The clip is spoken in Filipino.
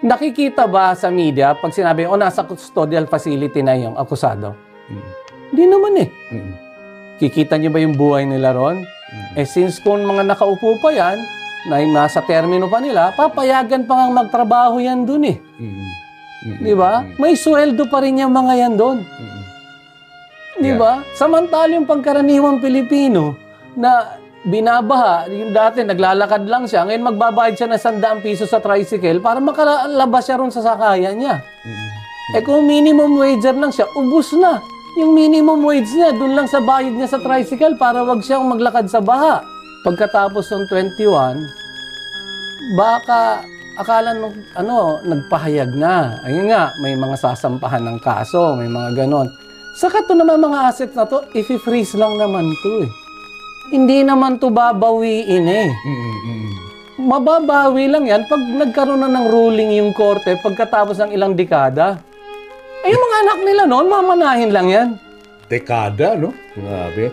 Nakikita ba sa media pag sinabi, o nasa custodial facility na yung akusado? Mm. Hindi naman eh. Mm. Kikita niyo ba yung buhay nila ron? Mm. Eh since kung mga nakaupo pa yan, na yung nasa termino pa nila, papayagan pa nga magtrabaho yan dun eh. Mm. Mm. Di ba? May sweldo pa rin yung mga yan doon. Mm. Di Yeah. ba? Samantala yung pangkaraniwang Pilipino na binabaha, yung dati naglalakad lang siya, ngayon magbabayad siya ng 100 piso sa tricycle para makalabas siya ron sa sakayan niya. Mm. Eh kung minimum wager lang siya, ubus na. Yung minimum wage niya, dun lang sa bayad niya sa tricycle para wag siyang maglakad sa baha. Pagkatapos ng 21, baka akala nung ano, nagpahayag na. Ayun nga, may mga sasampahan ng kaso, may mga ganon. Saka to naman mga assets na to, i-freeze lang naman to eh. Hindi naman to babawiin eh. Mababawi lang yan pag nagkaroon na ng ruling yung korte pagkatapos ng ilang dekada. Eh, yung mga anak nila noon, mamanahin lang yan. Dekada, no? Grabe.